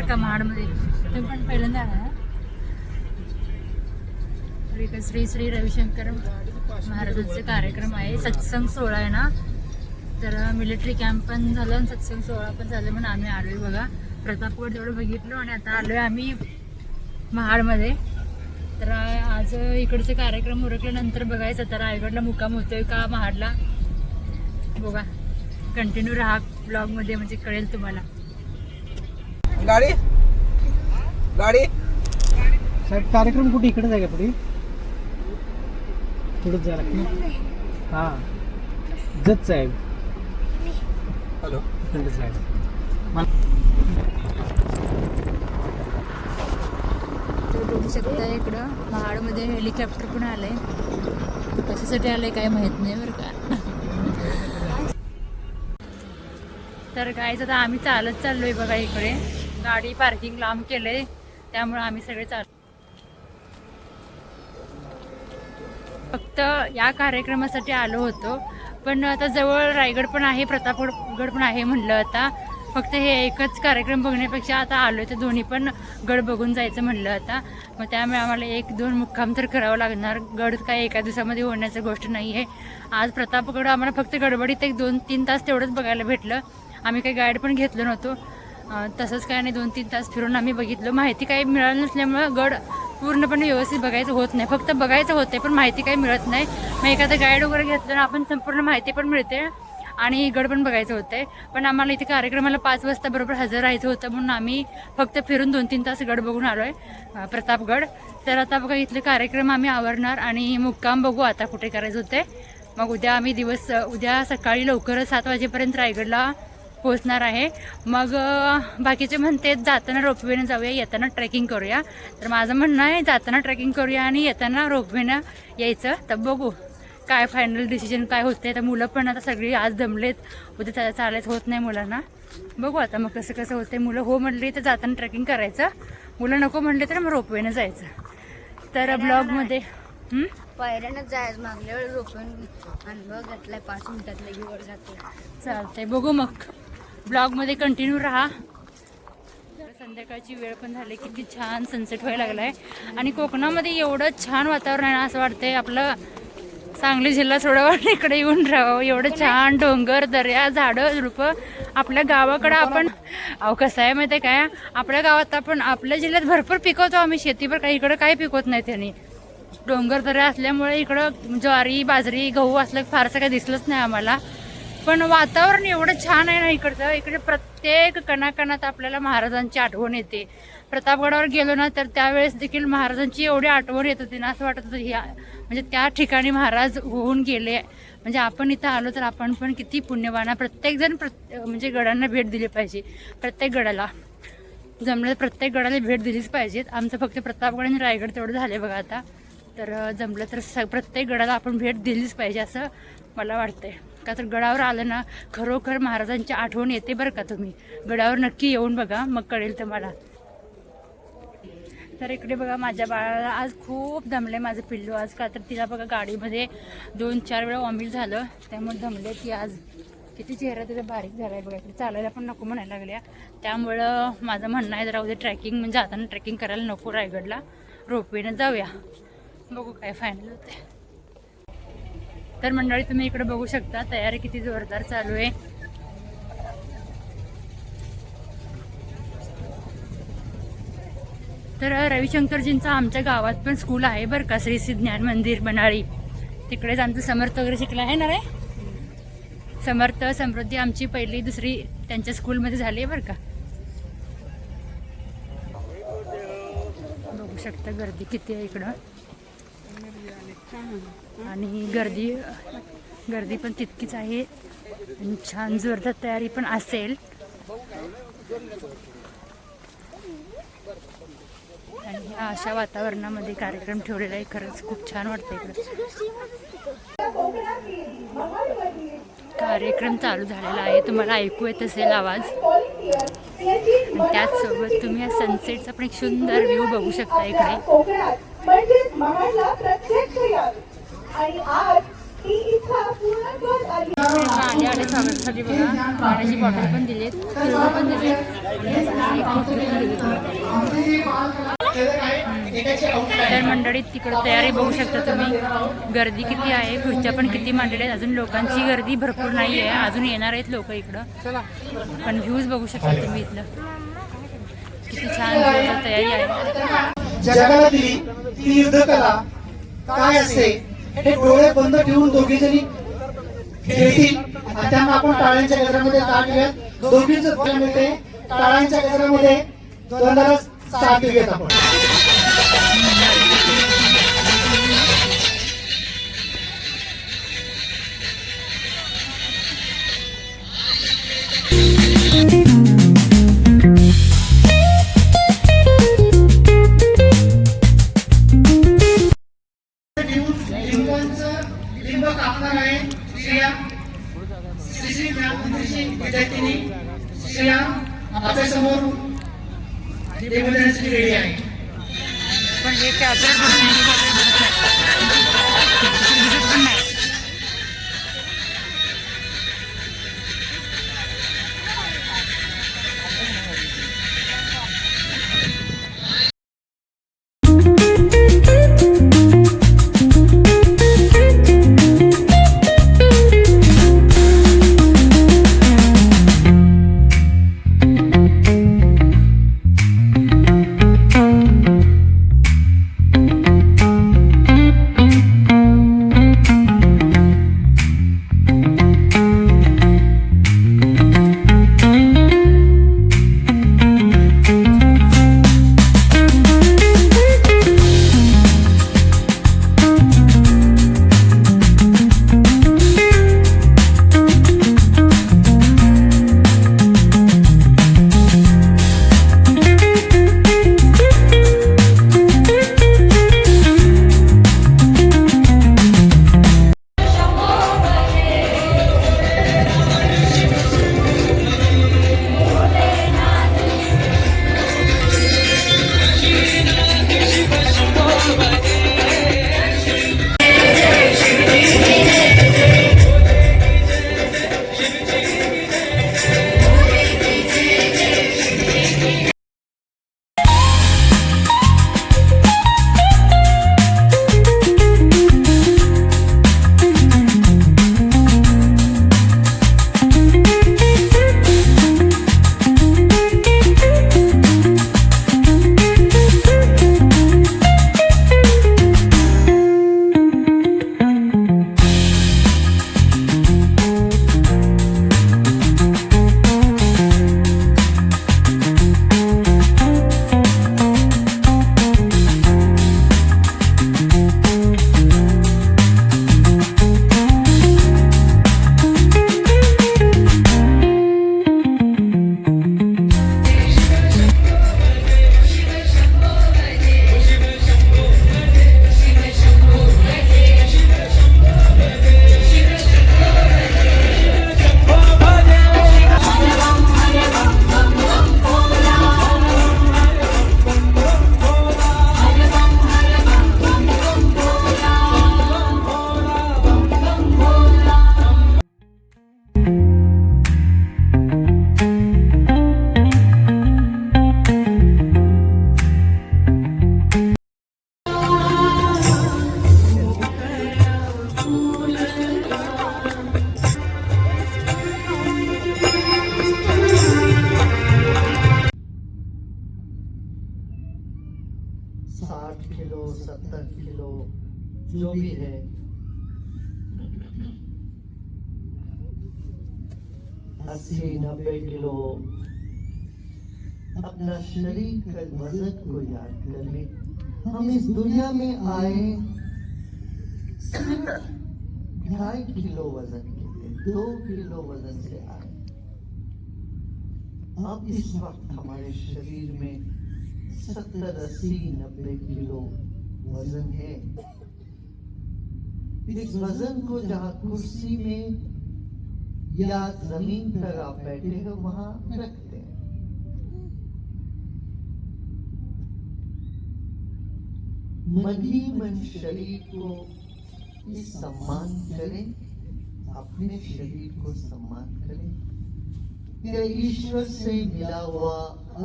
बरं का महाडमध्ये तुम्ही पण पहिल्यांदा आला. श्री श्री रविशंकर महाराजांचे कार्यक्रम आहे. सत्संग सोहळा आहे ना? तर मिलिटरी कॅम्प पण झालं आणि सत्संग सोहळा पण झालं म्हणून आम्ही आलोय बघा. प्रतापगड तेवढं बघितलं आणि आता आलोय आम्ही महाडमध्ये. तर आज इकडचे कार्यक्रम उरकल्यानंतर बघायचं तर रायगडला मुक्काम होतोय का महाडला? बघा. कंटिन्यू राहा ब्लॉगमध्ये म्हणजे कळेल तुम्हाला. गाडी? गाडी? साहेब कार्यक्रम कुठे? इकडेच आहे का पुढे. पुढेच जायला लागतं हा. जत साहेब. हॅलो. बघू शकता इकडं. महाडमध्ये हेलिकॉप्टर पण आलंय. कशासाठी आलंय काय माहीत नाही बरं का. तर काय आता आम्ही चालत चाललोय बघा इकडे. गाडी पार्किंग लांब केलंय त्यामुळे आम्ही सगळे चाल फक्त या कार्यक्रमासाठी आलो होतो. पण आता जवळ रायगड पण आहे प्रतापगड पण आहे म्हणलं आता. फक्त हे एकच कार्यक्रम बघण्यापेक्षा आता आलो तर दोन्ही पण गड बघून जायचं म्हणलं आता. मग त्यामुळे आम्हाला एक दोन मुक्काम तर करावं लागणार. गड काय एका दिवसामध्ये होण्याची गोष्ट नाही आहे आज प्रतापगड आम्हाला फक्त गडबडीत एक दोन तीन तास तेवढंच बघायला भेटलं. आम्ही काही गाईड पण घेतलं नव्हतो. तसंच काय नाही दोन तीन तास फिरून आम्ही बघितलं. माहिती काही मिळालं नसल्यामुळं गड पूर्णपणे व्यवस्थित बघायचं होत नाही. फक्त बघायचं होते पण माहिती काही मिळत नाही. मग एखादं गाईड वगैरे घेतलं ना आपण संपूर्ण माहिती पण मिळते आणि गड पण बघायचं होतंय. पण आम्हाला इथे कार्यक्रमाला पाच वाजता बरोबर हजर राहायचं होतं म्हणून आम्ही फक्त फिरून दोन तीन तास गड बघून आलो आहे प्रतापगड. तर आता बघा इथले कार्यक्रम आम्ही आवरणार आणि मुक्काम बघू आता कुठे करायचं होते मग उद्या आम्ही दिवस उद्या सकाळी लवकरच सात वाजेपर्यंत रायगडला पोहोचणार आहे. मग बाकीचे म्हणते जाताना रोपवेनं जाऊया येताना ट्रेकिंग करूया. तर माझं म्हणणं आहे जाताना ट्रेकिंग करूया आणि येताना रोपवेनं यायचं. तर बघू काय फायनल डिसिजन काय होते तर मुलं पण आता सगळी आज दमलेत. उद्या त्याला चालायचं होत नाही मुलांना. बघू आता मग कसं कसं होते मुलं हो म्हणली तर जाताना ट्रेकिंग करायचं. मुलं नको म्हणले तर मग रोपवेनं जायचं. तर ब्लॉगमध्ये? पायऱ्यानंच जायचं. मागल्या वेळी रोपण अनुभव घेतलाय. पाच मिनिटात लगी वर जाते चालतंय. बघू मग. ब्लॉगमध्ये कंटिन्यू राहा. संध्याकाळची वेळ पण झाली किती छान सनसेट व्हायला लागलाय. आणि कोकणामध्ये एवढं छान वातावरण आहे ना असं वाटतंय आपलं सांगली जिल्हा सोडावं इकडे येऊन राहावं. एवढं छान डोंगर दर्या झाडं झुडपं. आपल्या गावाकडं आपण अहो कसं आहे माहिती आहे काय? आपल्या गावात आपण आपल्या जिल्ह्यात भरपूर पिकवतो आम्ही. शेतीवर काही इकडं काही पिकवत नाही त्यांनी. डोंगर दऱ्या असल्यामुळे इकडं ज्वारी बाजरी गहू असलं फारसं काही दिसलंच नाही आम्हाला. पण वातावरण एवढं छान आहे ना इकडचं. इकडे प्रत्येक कणाकणात आपल्याला महाराजांची आठवण येते. प्रतापगडावर गेलो ना तर त्यावेळेस देखील महाराजांची एवढी आठवण येत होती ना असं वाटत होतं ह्या म्हणजे त्या ठिकाणी महाराज होऊन गेले. म्हणजे आपण इथं आलो तर आपण पण किती पुण्यवाना प्रत्येकजण प्रत्ये म्हणजे गडांना भेट दिली पाहिजे. प्रत्येक गडाला. जमलं प्रत्येक गडाला भेट दिलीच पाहिजेत. आमचं फक्त प्रतापगड आणि रायगड तेवढं झाले बघा आता. तर जमलं तर स प्रत्येक गडाला आपण भेट दिलीच पाहिजे असं मला वाटतंय. का तर गडावर आलं ना खरोखर महाराजांची आठवण येते बरं का तुम्ही. गडावर नक्की येऊन बघा मग कळेल तुम्हाला. तर इकडे बघा माझ्या बाळाला आज खूप दमले माझं पिल्लू. आज का तर तिला बघा गाडीमध्ये दोन चार वेळा वॉमिट झालं. त्यामुळे दमले ती आज. किती चेहरा तिचा बारीक झाला आहे बघा. इकडे चालायला पण नको म्हणायला लागल्या. त्यामुळं माझं म्हणणं आहे जरा उद्या ट्रॅकिंग म्हणजे जाताना ट्रॅकिंग करायला नको रायगडला. रोपवेनं जाऊया. बघू काय फायनल होते तर मंडळी तुम्ही इकडे बघू शकता तयारी किती जोरदार चालू आहे. तर रविशंकरजींचं आमच्या गावात पण स्कूल आहे बरं का श्री श्री ज्ञान मंदिर बनाळी तिकडेच आमचं समर्थ वगैरे शिकला आहे ना रे? समर्थ समृद्धी आमची पहिली दुसरी त्यांच्या स्कूलमध्ये झाली आहे बरं का? बघू शकता गर्दी किती आहे इकडं. आणि गर्दी गर्दी पण तितकीच आहे. आणि छान जोरदार तयारी पण असेल. आणि ह्या अशा वातावरणामध्ये कार्यक्रम ठेवलेला आहे. खरंच खूप छान वाटतं इकडं. कार्यक्रम चालू झालेला आहे. तुम्हाला ऐकू येत असेल आवाज. त्याचसोबत तुम्ही या सनसेटचा पण एक सुंदर व्ह्यू बघू शकता इकडे. आले. आले स्वागतासाठी बघा. पाण्याची बॉटल पण दिलीत पण दिले आणि तर मंडळीत तिकडं तयारी बघू शकता तुम्ही. गर्दी किती आहे खुर्च्या पण किती मांडलेल्या आहेत. अजून लोकांची गर्दी भरपूर नाही आहे. अजून येणार आहेत लोक इकडं. पण व्ह्यूज बघू शकता तुम्ही इथलं. किती छान तयारी आहे. जगातली दिली ती युद्धकला काय असते हे डोळे बंद ठेवून दोघी जणी खेळतील. त्यांना आपण टाळ्यांच्या गजरामध्ये ताट घेत दोघींच मिळते टाळ्यांच्या गजरामध्ये द्वंद्वाला સાત કહેતા પણ अस्सी नब्बे किलो। अपना शरीर का वज़न को याद कर ले हम इस दुनिया में आए सिर्फ़ ढाई किलो वज़न के थे दो किलो वज़न से आए। अब इस वक्त हमारे शरीर में सत्तर, अस्सी, नब्बे किलो वज़न है। इस वज़न को जहाँ कुर्सी में या ज़मीन पर आप बैठे हो, वहाँ रखते हैं। मधी मन शरीर को सम्मान करें, अपने शरीर को सम्मान करें। यह ईश्वर से मिला हुआ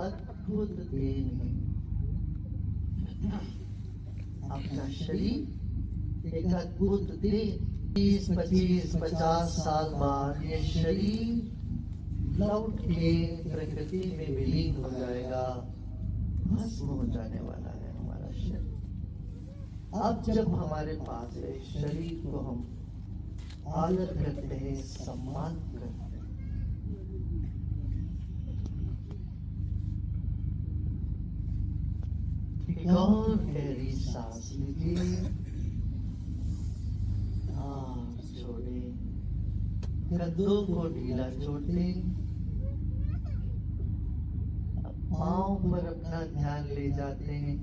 अद्भुत देन है। अपना शरीर एक अद्भुत देन। बीस पच्चीस, पचास साल बाद ये शरीर लौट के प्रकृति में विलीन हो जाएगा। भस्म हो जाने वाला है हमारा शरीर। अब जब हमारे पास है, शरीर को हम आदर करते हैं, सम्मान करते हैं। और गहरी सांस लीजिए हाँ छोड़े कंधों को ढीला छोड़ पाँव पर अपना ध्यान ले जाते हैं।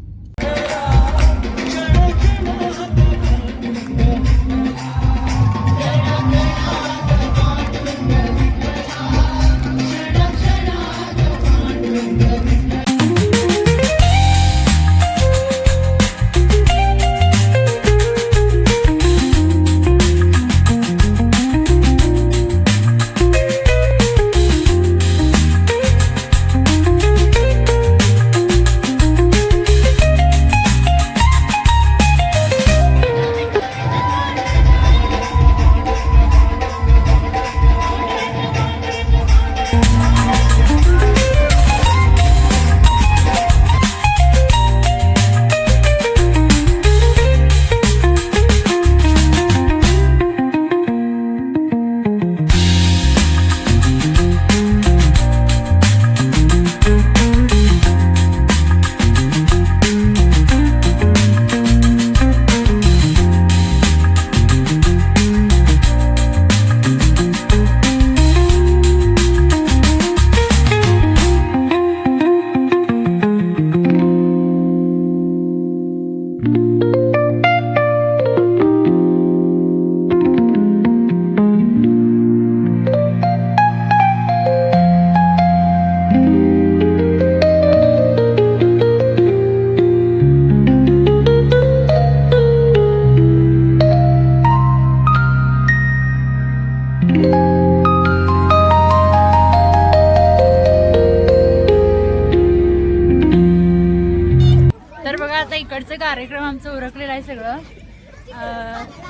आता इकडचं कार्यक्रम आमचं उरकलेलं आहे सगळं.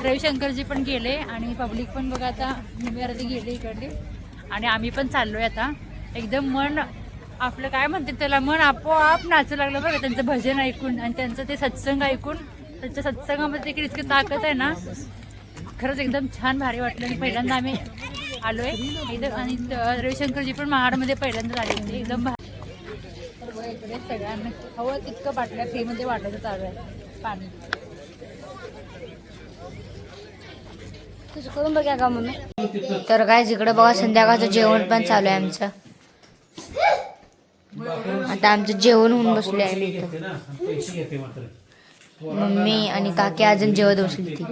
रविशंकरजी पण गेले आणि पब्लिक पण बघा आता निम्मी गेले इकडली. आणि आम्ही पण चाललोय आता. एकदम मन आपलं काय म्हणते त्याला मन आपोआप नाचू लागलं बघा त्यांचं भजन ऐकून आणि त्यांचं ते सत्संग ऐकून. त्यांच्या सत्संगामध्ये देखील इतकी ताकद आहे ना. खरंच एकदम छान भारी वाटलं आणि पहिल्यांदा आम्ही आलोय. एकदम आणि रविशंकरजी पण महाडमध्ये पहिल्यांदा आले होते. एकदम इकडे सगळ्यांना हवं तितकं बाटल्या फ्रीमध्ये वाटायचं चालू आहे पाणी. तुझं करून बघा का मम्मी? तर काय इकडे बघा संध्याकाळचं जेवण पण चालू आहे आमचं. आता आमचं जेवण होऊन बसले आहे मी मम्मी आणि काकी अजून जेवत बसली ती